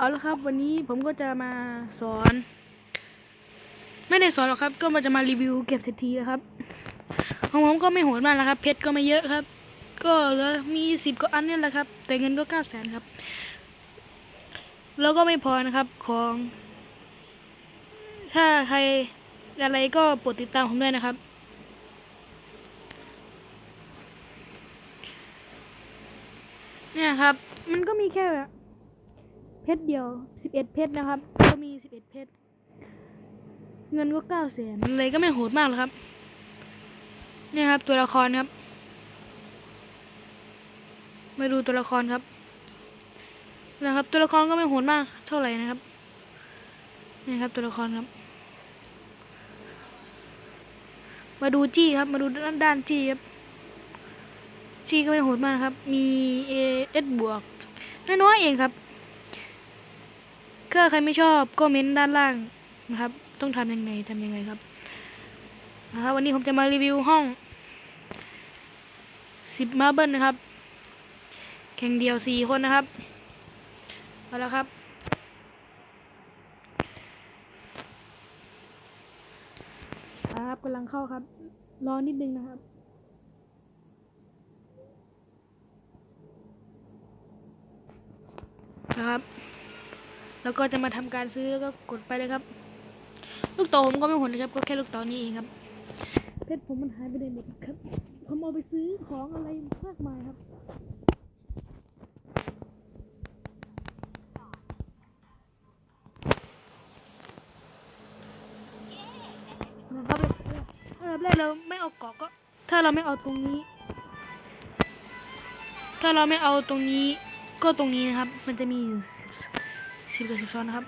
เอาละครับ วันนี้ผมก็จะมาสอน ไม่ได้สอนหรอกครับ ก็มาจะมารีวิวเก็บเศรษฐีนะครับ ของผมก็ไม่โหดมากนะครับ เพชรก็ไม่เยอะครับ ก็เหลือมีสิบกว่าอันเนี่ยแหละครับ แต่เงินก็เก้าแสนครับ แล้วก็ไม่พอนะครับของ ถ้าใครอะไรก็โปรดติดตามผมด้วยนะครับเนี่ยครับ มันก็มีแค่แบบ ชรเดียวสิบเอ็ดเพชรนะครับ ก็มีสิบเอ็ดเพชรเงินก็เก้าแสนอะไรก็ไม่โหดมากหรอกครับเนี่ยครับ ตัวละครครับ มาดูตัวละครครับ นะครับ ตัวละครก็ไม่โหดมากเท่าไหร่นะครับนี่ครับ ตัวละครครับ มาดูจี้ครับ มาดูด้านด้านจี้ครับจี้ก็ไม่โหดมากครับ มีเอเอสบวกน้อยๆเองครับ ถ้าใครไม่ชอบก็เม้นด้านล่างนะครับ ต้องทำยังไงทำยังไงครับนะครับ วันนี้ผมจะมารีวิวห้องสิบมาเบิลนะครับ แข่งเดียวสี่คนนะครับเอาละครับ ครับกำลังเข้าครับ รอนิดนึงนะครับนะครับ แล้วก็จะมาทำการซื้อแล้วก็กดไปเลยครับ ลูกเต่อผมก็ไม่หนนะครับ ก็แค่ลูกเต่อนี้เองครับ เพชรผมมันหายไปไหนหมดครับ ผมเอาไปซื้อของอะไรมากมายครับนะครับอันดับแรกเราไม่เอาเกาะก็ ถ้าเราไม่เอาตรงนี้ ถ้าเราไม่เอาตรงนี้ก็ตรงนี้นะครับ มันจะมีอยู่ สิบกับสิบสองนะครับ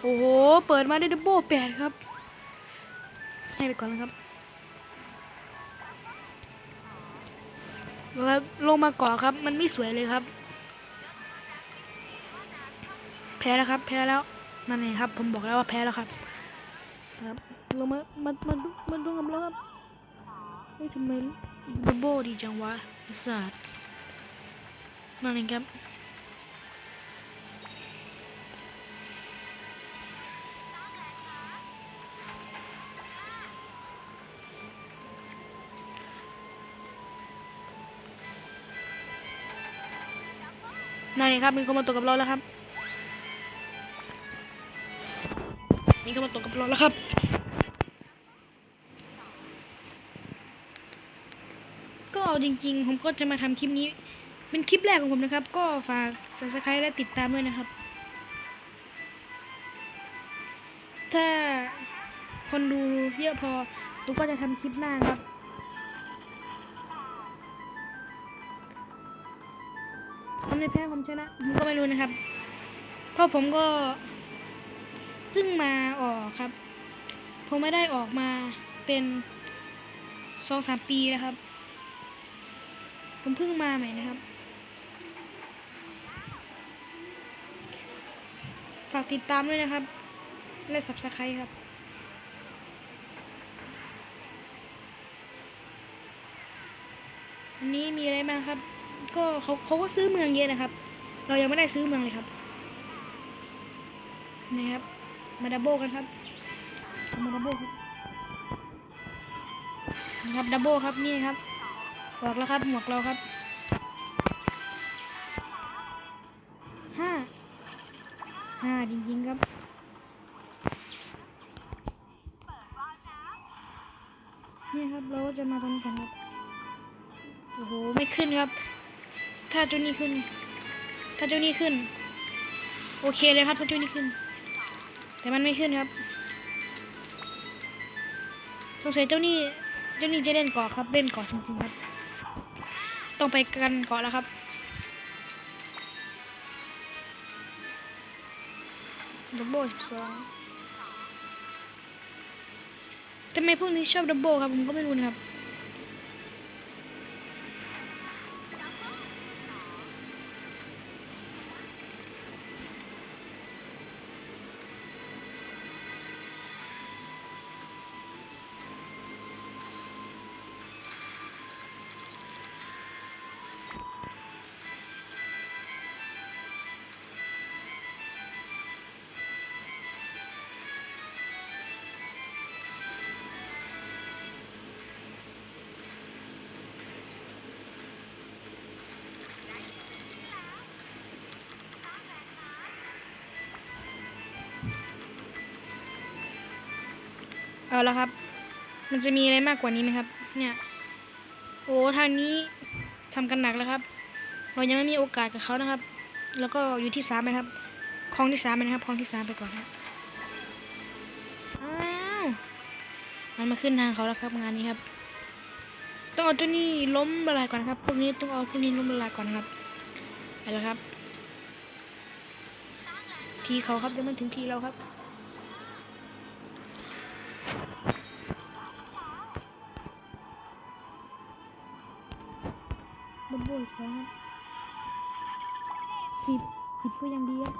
โอ้โห เปิดมาได้ดับเบิลแปดครับ ให้ไปก่อนนะครับแล้วลงมาเกาะครับ มันไม่สวยเลยครับ แพ้แล้วครับ แพ้แล้วนั่นเองครับ ผมบอกแล้วว่าแพ้แล้วครับ ครับลงมา มา มาดูมาดูกับเราครับเฮ้ยทำไมดับเบิลดีจังวะไอ้สัตว์นั่นเองครับ นั่นเองครับมีคนมาตกกับเราแล้วครับมีคนมาตกกับเราแล้วครับก็เอาจริงๆ ผมก็จะมาทำคลิปนี้เป็นคลิปแรกของผมนะครับ ก็ฝาก subscribe และติดตามด้วยนะครับ ถ้าคนดูเยอะพอผมก็จะทำคลิปหน้าครับ แพ้ผมชนะผมก็ไม่รู้นะครับ เพราะผมก็เพิ่งมาออกครับ ผมไม่ได้ออกมาเป็นสองสามปีแล้วครับ ผมเพิ่งมาใหม่นะครับ ฝากติดตามด้วยนะครับ และ subscribe ครับอันนี้มีอะไรบ้างครับ ก็เขาเขาก็ซื้อเมืองเยอะนะครับ เรายังไม่ได้ซื้อเมืองเลยครับนี่ครับ มาดับเบิลกันครับ มาดับเบิลครับนะครับดับเบิลครับนี่ครับออกแล้วครับหมวกเราครับห้าห้าจริงๆครับนี่ครับเราก็จะมาทำกันครับโอ้โหไม่ขึ้นครับ ถ้าเจ้านี้ขึ้น ถ้าเจ้านี้ขึ้น โอเคเลยครับถ้าเจ้านี้ขึ้น แต่มันไม่ขึ้นครับ สงสัยเจ้านี่เจ้านี่จะเล่นเกาะครับเล่นเกาะจริงๆครับ ต้องไปกันเกาะแล้วครับดับเบิลสิบสองทำไมพวกนี้ชอบดับเบิลครับผมก็ไม่รู้นะครับ เอาละครับ มันจะมีอะไรมากกว่านี้ไหมครับ เนี่ย โอ้ทางนี้ทำกันหนักแล้วครับ เรายังไม่มีโอกาสกับเขานะครับ แล้วก็อยู่ที่สามนะครับคลองที่สามนะครับคลองที่สามไปก่อนครับอ้าวมันมาขึ้นทางเขาแล้วครับงานนี้ครับต้องเอาตัวนี้ล้มละลายก่อนครับ พวกนี้ต้องเอาพวกนี้ล้มละลายก่อนครับไปแล้วครับ ทีเขาครับยังไม่ถึงทีเราครับ บนโบยครับสิบสิบก็ยังดีครับ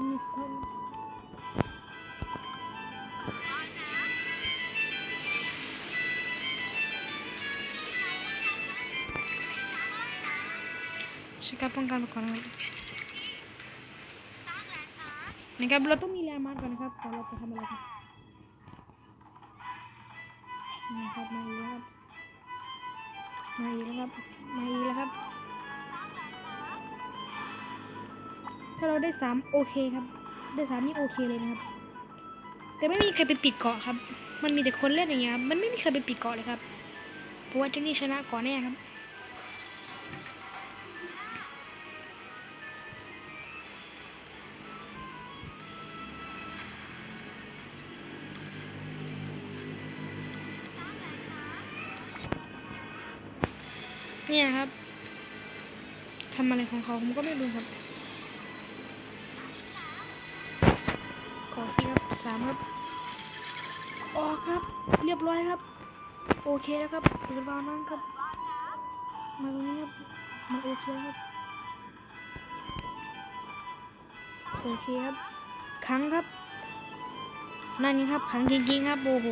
นี่เท่าใช้การป้องกันไปก่อนนะครับนะครับเราต้องมีแรงมาร์กก่อนนะครับก่อนเราจะทำอะไรครับนี่ครับมาอีกแล้วครับ มาอีกแล้วครับ มาอีกแล้วครับ ถ้าเราได้สามโอเคครับ ได้สามนี่โอเคเลยนะครับ แต่ไม่มีใครไปปิดเกาะครับ มันมีแต่คนเล่นอย่างเงี้ยครับ มันไม่มีใครไปปิดเกาะเลยครับ เพราะว่าเจ้านี่ชนะเกาะแน่ครับ เนี่ยครับทำอะไรของเขาผมก็ไม่รู้ครับขอครับสามครับ ออกครับ เรียบร้อยครับ โอเคแล้วครับเปิดวาล์วนั่งครับ มาตรงนี้ครับมาโอเคครับ โอเคครับครั้งครับ นั่นไงครับครั้งจริงๆครับโอ้โห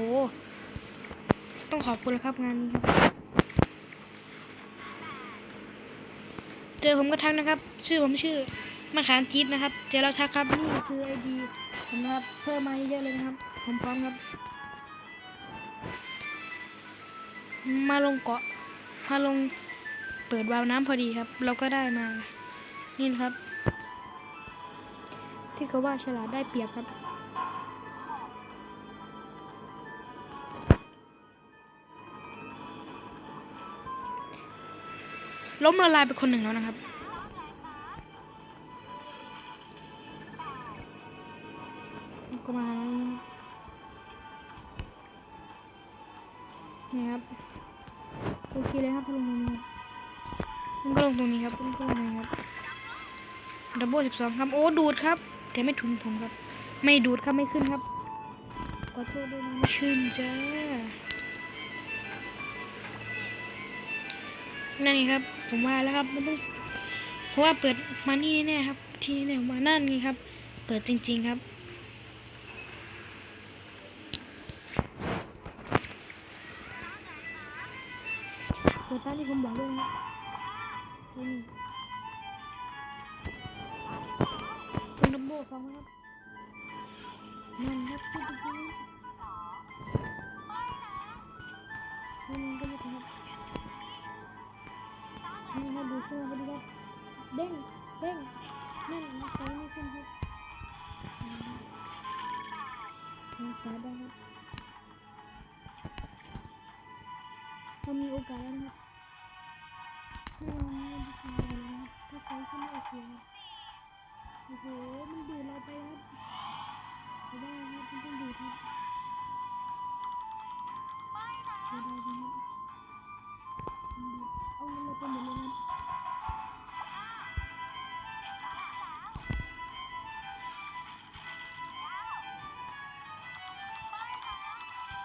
ต้องขอบคุณครับงานนี้ครับ เจอผมก็ทักนะครับ ชื่อผมชื่อมะขามทิพย์นะครับ เจอแล้วทักครับนี่คือไอดีผมนะครับเพิ่มมาเยอะเลยนะครับ ผมพร้อมครับ มาลงเกาะมาลงเปิดวาล์วน้ำพอดีครับ เราก็ได้มา นี่นะครับ ที่เขาว่าฉลาดได้เปรียบครับ ล้มละลายไปคนหนึ่งแล้วนะครับนก็มานี่ครับโอเคเลยครับลงตรงนี้ก็ลงตรงนี้ครับก็ลงตรงนี้ครับดับเบิลสิบสองครับ โอ้ ดูดครับ แต่ไม่ถึงผมครับ ไม่ดูดครับ ไม่ขึ้นครับขอโทษด้วยนะไม่ขึ้นจ้า นั่นไงครับ ผมว่าแล้วครับมันต้องเพราะว่าเปิดมานี่แน่ครับ ที่นี่แน่ผมานั่นไงครับ เปิดจริง ๆครับ เปิดตามที่ผมบอกเลยนะนี่เป็นดับเบิลสองครับนั่นครับ นี่ครับดูช่วยเขาดูครับเด้งเด้งนั่นนะใช้ไม่ขึ้นครับท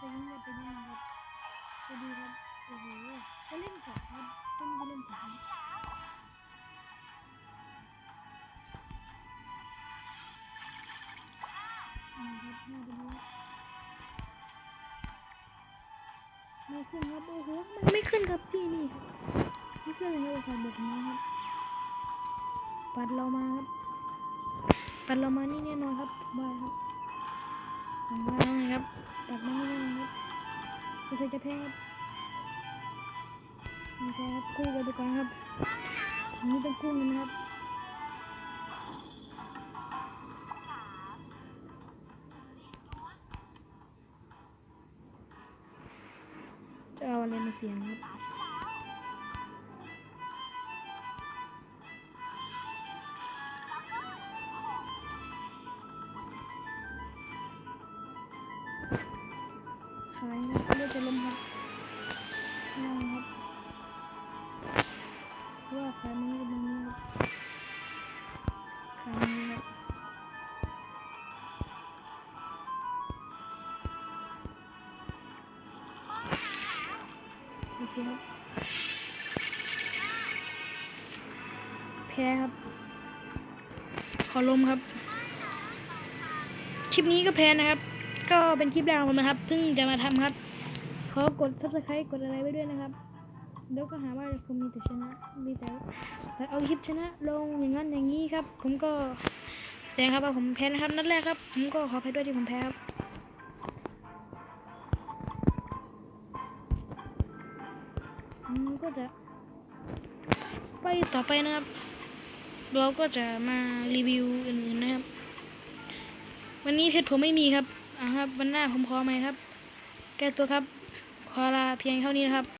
แต่นี่จะเป็นยังไงครับจะดีครับโอ้โหจะเล่นกับครับต้องเล่นกับไม่ขึ้นครับโอ้โหมันไม่ขึ้นครับที่นี่ไม่ขึ้นเลยครับแบบนี้ครับปัดเรามาครับปัดเรามานี่แน่นอนครับบายครับ มว่าครับปัดมานี่ได้นอนครับไม่ใช่จะแพ้ครับไม่ใช่ครับกู้กันดีกว่าครับนี่เป็นคู่นะครับ ลมครับนั่งครับว่าขายมันเป็นนี้ครับขายมันครับโอเคครับแพ้ครับ ขอลมครับ คลิปนี้ก็แพ้นะครับ ก็เป็นคลิปแรกของผมนะครับ เพิ่งจะมาทำครับ ขอกด subscribe กดอะไรไว้ด้วยนะครับเดี๋ยวก็หาว่าผมมีแต่ชนะ มีแต่แต่เอาคลิปชนะลงอย่างนั้นอย่างนี้ครับ ผมก็แสดงครับว่าผมแพ้นะครับนัดแรกครับ ผมก็ขออภัยด้วยที่ผมแพ้ครับผมก็จะไปต่อไปนะครับ เราก็จะมารีวิวอื่นๆนะครับ วันนี้เพชรผมไม่มีครับอะครับ วันหน้าผมขอใหมครับ แก้ตัวครับ ขอลาเพียงเท่านี้นะครับ